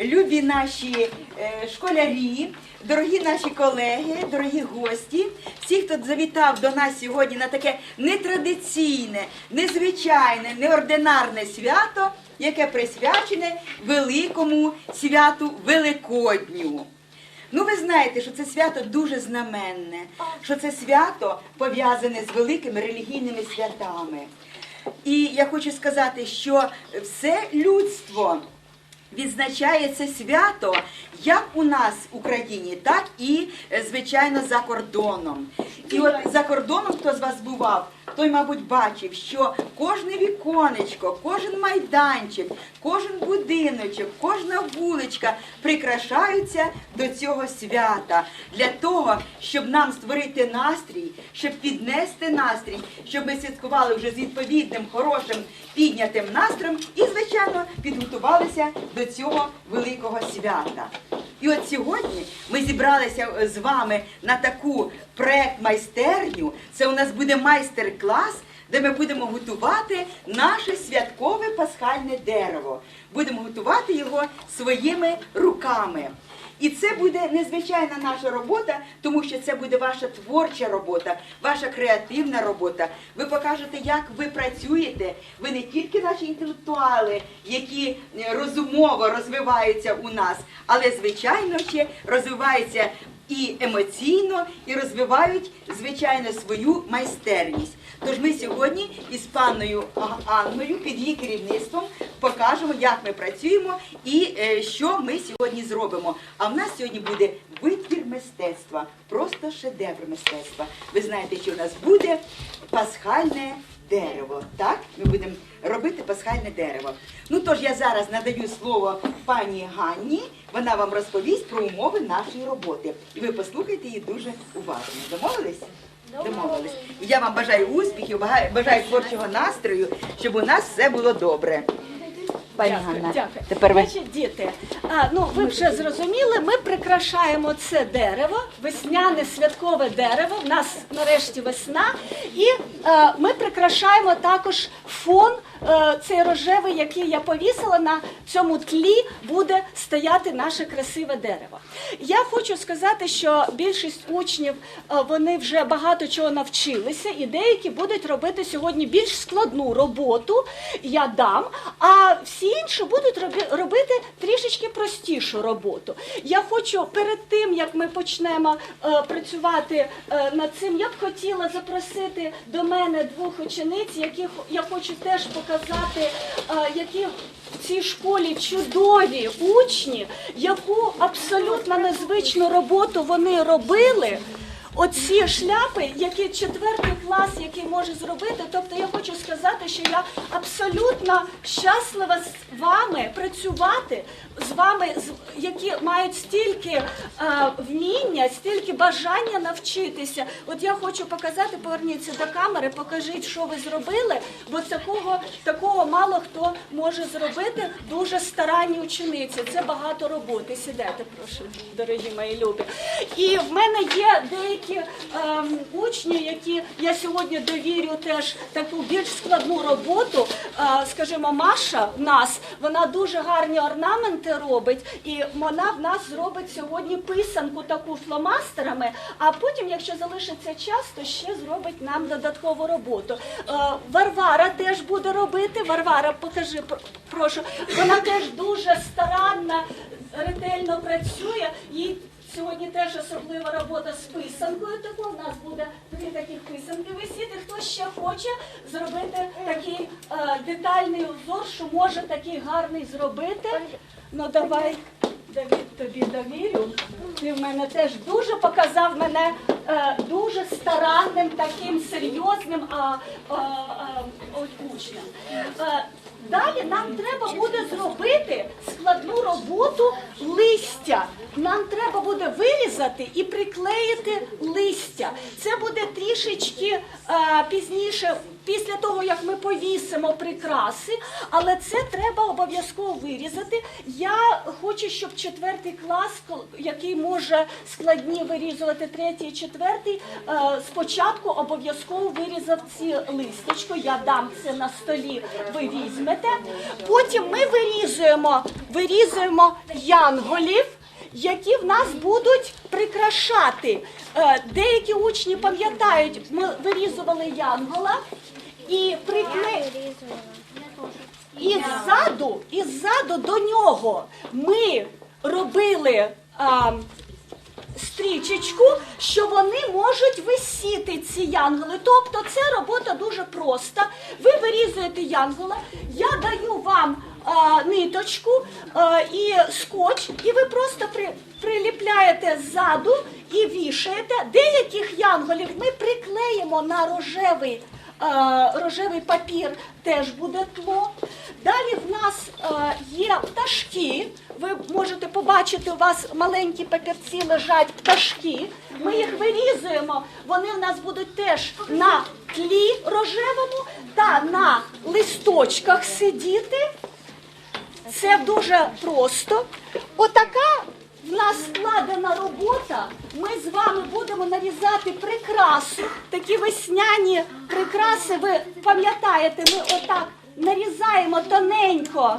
любі наші е, школярі, дорогі наші колеги, дорогі гості, всі, хто завітав до нас сьогодні на таке нетрадиційне, незвичайне, неординарне свято, яке присвячене великому святу Великодню. Ну, ви знаєте, що це свято дуже знаменне, що це свято пов'язане з великими релігійними святами. І я хочу сказати, що все людство відзначає це свято як у нас в Україні, так і, е, звичайно, за кордоном. І от за кордоном, хто з вас бував, той, мабуть, бачив, що кожне віконечко, кожен майданчик, кожен будиночок, кожна вуличка прикрашаються до цього свята для того, щоб нам створити настрій, щоб піднести настрій, щоб ми святкували вже з відповідним, хорошим, піднятим настроєм і, звичайно, підготувалися до цього великого свята. І от сьогодні ми зібралися з вами на таку проект майстерню. Це у нас буде майстер-клас, де ми будемо готувати наше святкове пасхальне дерево. Будемо готувати його своїми руками. І це буде незвичайна наша робота, тому що це буде ваша творча робота, ваша креативна робота. Ви покажете, як ви працюєте. Ви не тільки наші інтелектуали, які е, розумово розвиваються у нас, але звичайно ще розвиваються і емоційно, і розвивають, звичайно, свою майстерність. Тож ми сьогодні із панною Анною під її керівництвом покажемо, як ми працюємо і е, що ми сьогодні зробимо. А в нас сьогодні буде витвір мистецтва, просто шедевр мистецтва. Ви знаєте, що в нас буде пасхальне дерево. Так, ми будемо робити пасхальне дерево. Ну тож я зараз надаю слово пані Ганні. Вона вам розповість про умови нашої роботи. І ви послухайте її дуже уважно. Домовились? Домовились. І я вам бажаю успіхів, бажаю творчого настрою, щоб у нас все було добре. Пані Дякую, Ганна, дякую. тепер ви. Значить, діти, а, ну ви вже зрозуміли, ми прикрашаємо це дерево, весняне святкове дерево. В нас нарешті весна, і е, ми прикрашаємо також фон. е, Цей рожевий, який я повісила на цьому тлі, буде стояти наше красиве дерево. Я хочу сказати, що більшість учнів е, вони вже багато чого навчилися, і деякі будуть робити сьогодні більш складну роботу. Я дам, а всі інші будуть робити трішечки простішу роботу. Я хочу перед тим, як ми почнемо е, працювати е, над цим, я б хотіла запросити до мене двох учениць, яких я хочу теж показати, е, які в цій школі чудові учні, яку абсолютно незвичну роботу вони робили. Оці шляпи, які четвертий клас, який може зробити. Тобто я хочу сказати, що я абсолютно щаслива з вами працювати з вами, які мають стільки е, вміння, стільки бажання навчитися. От я хочу показати, поверніться до камери, покажіть, що ви зробили, бо такого, такого мало хто може зробити. Дуже старанні учениці. Це багато роботи. Сідайте, прошу, дорогі мої любі. І в мене є деякі ем, учні, які я сьогодні довірю теж таку більш складну роботу. Е, скажімо, Маша в нас вона дуже гарні орнаменти робить, і вона в нас зробить сьогодні писанку таку фломастерами. А потім, якщо залишиться час, то ще зробить нам додаткову роботу. Е, Варвара теж буде робити. Варвара, покажи, прошу. Вона теж дуже старанна, ретельно працює. Їй Сьогодні теж особлива робота з писанкою. Таку у нас буде дві таких писанки висіти. Хто ще хоче зробити такий е, детальний узор, що може такий гарний зробити? Ну давай, Давід, тобі довірю. Ти в мене теж дуже показав мене е, дуже старанним, таким серйозним а, а, а, учнем. Далі нам треба буде зробити складну роботу листя. Нам треба буде вирізати і приклеїти листя. Це буде трішечки е, пізніше після того, як ми повісимо прикраси, але це треба обов'язково вирізати. Я хочу, щоб четвертий клас, який може складні вирізувати третій, четвертий, е, спочатку обов'язково вирізав ці листочко. Я дам це на столі, ви візьмете. Потім ми вирізуємо, вирізуємо янголів які в нас будуть прикрашати. Е, Деякі учні пам'ятають, ми вирізували янгола і прикли... І ззаду, і ззаду до нього ми робили а, стрічечку, що вони можуть висіти ці янголи. Тобто це робота дуже проста. Ви вирізуєте янгола, я даю вам а, ниточку а, і скотч, і ви просто при, приліпляєте ззаду і вішаєте. Деяких янголів ми приклеїмо на рожевий. Е, Рожевий папір теж буде тло. Далі в нас е, є пташки. Ви можете побачити, у вас маленькі папірці лежать пташки. Ми їх вирізуємо. Вони в нас будуть теж на тлі рожевому та на листочках сидіти. Це дуже просто. Отака в нас складена робота. Ми з вами будемо нарізати прикрасу. Такі весняні прикраси. Ви пам'ятаєте, ми отак нарізаємо тоненько.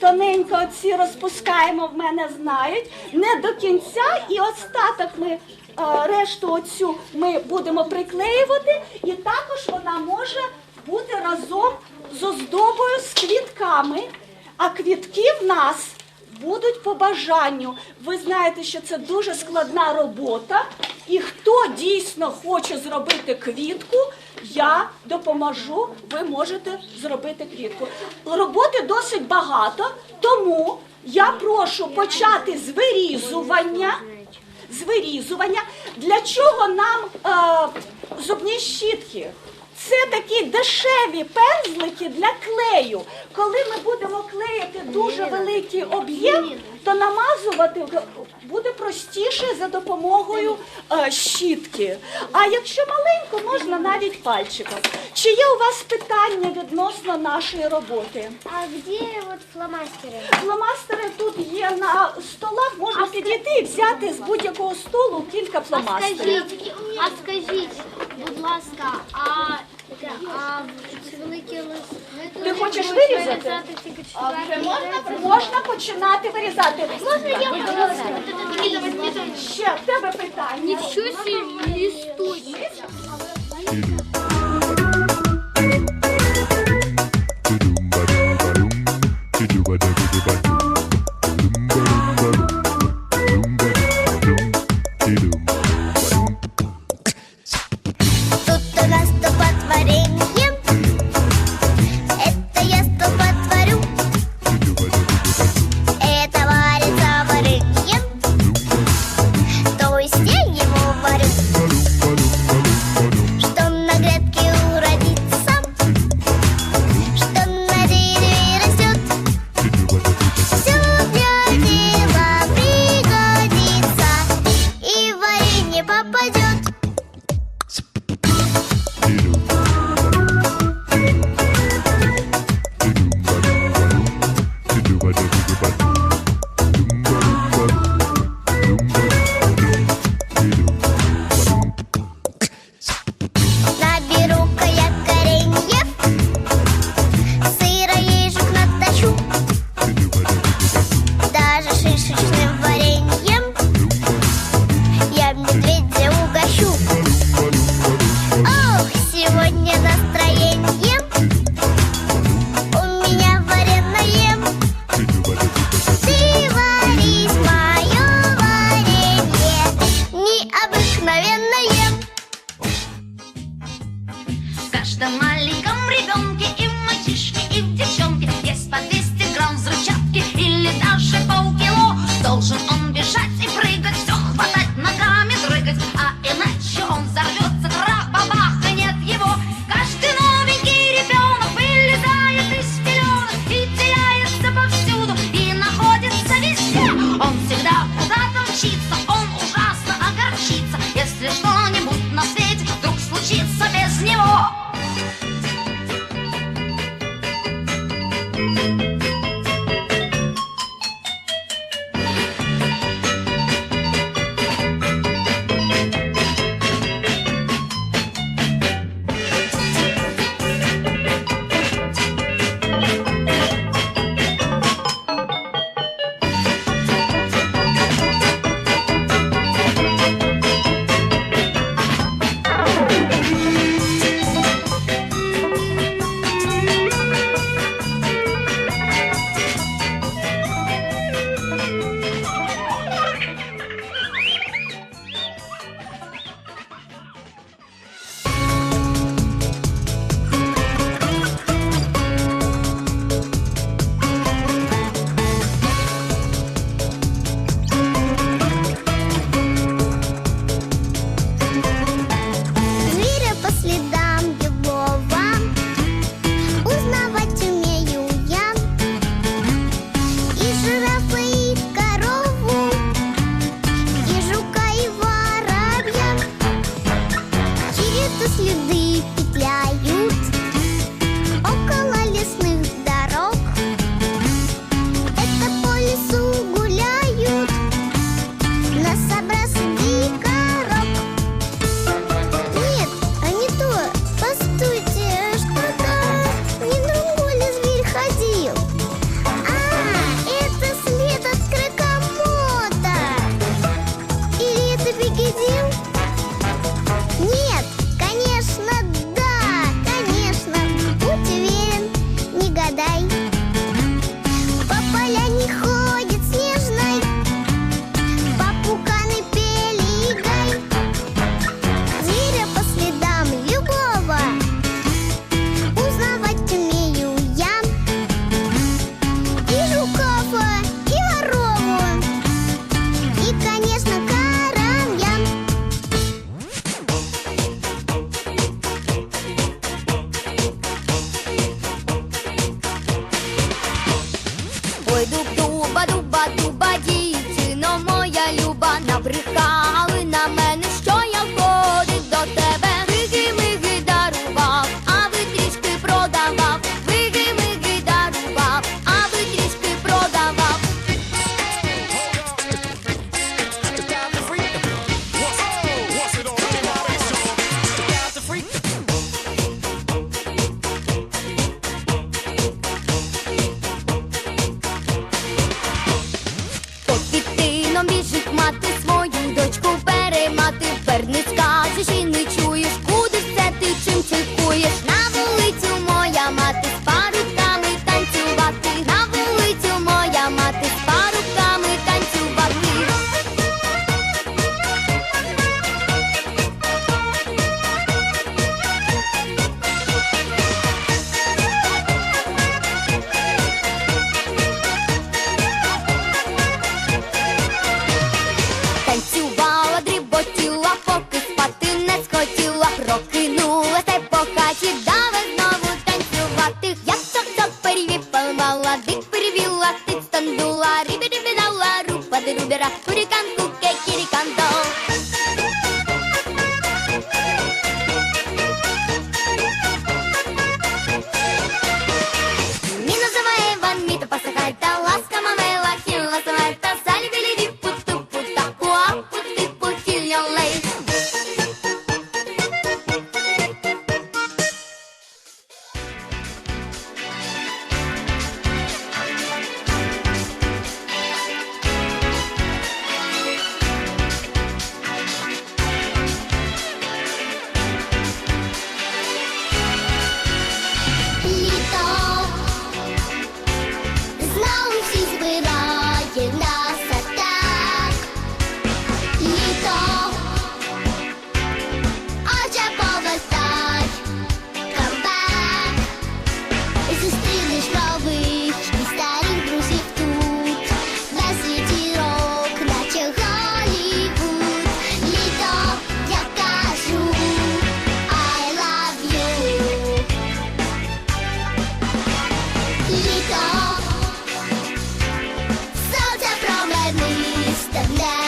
Тоненько ці розпускаємо, в мене знають. Не до кінця, і остаток ми е, решту оцю ми будемо приклеювати, і також вона може бути разом з оздобою з квітками. А квітки в нас будуть по бажанню. Ви знаєте, що це дуже складна робота, і хто дійсно хоче зробити квітку, я допоможу, ви можете зробити квітку. Роботи досить багато, тому я прошу почати з вирізування. З вирізування. Для чого нам е, зубні щітки? Це такі дешеві пензлики для клею. Коли ми будемо клеїти дуже великий об'єм, то намазувати буде простіше за допомогою е, щітки. А якщо маленько, можна навіть пальчиком. Чи є у вас питання відносно нашої роботи? А где вот фломастеры? Фломастери тут є на столах, можна підійти і взяти з будь-якого столу кілька А фломастерів. скажіть, а скажіть, будь ласка, а, а ці великі листи? Ти хочеш вирізати? А вже можна? Можна починати вирізати. Можна я Ще в тебе питання. Нічого собі листочок. Колесай по хаті, давай знову танцювати. Я чок-чок перевів, поламала, дик перевіла, ти стандула, рибі-рибі дала, рупа-дирубіра, хурікан Yeah.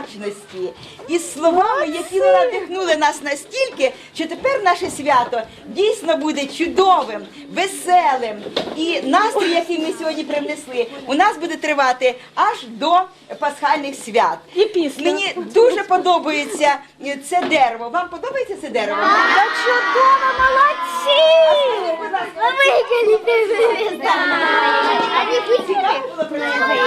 Вдячності, і словами, які надихнули нас настільки, що тепер наше свято дійсно буде чудовим, веселим. І настрій, який ми сьогодні привнесли, у нас буде тривати аж до пасхальних свят. І після. Мені дуже подобається це дерево. Вам подобається це дерево? Та чудово, молодці! Будь ласка, цікаво було працювати? Цікаво було працювати?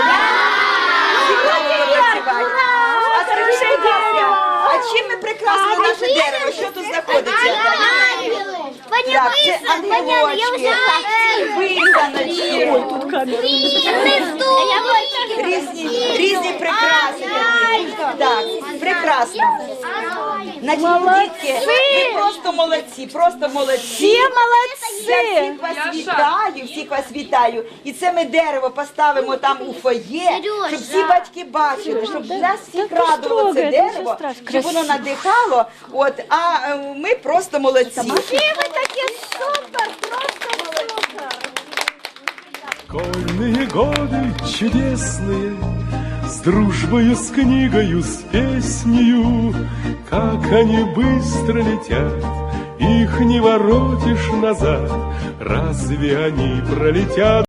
А скажіть, будь ласка, а чим ми прикрасили наше дерево? Що тут знаходиться? Так, це ангелочки, висаночки, різні, різні прикраси. Так, прекрасно. Значить, дітки, ви просто молодці, просто молодці. Всі Я молодці! всіх вас вітаю, всіх вас вітаю. І це ми дерево поставимо там у фоє, щоб всі батьки бачили, щоб нас всіх Та радувало це построгай, це дерево, що страшно. щоб воно надихало. От, а е, ми просто молодці. Всі ви такі супер, просто супер! Школьные годы чудесные, С дружбою, с книгою, с песнею, Как они быстро летят, Их не воротишь назад, Разве они пролетят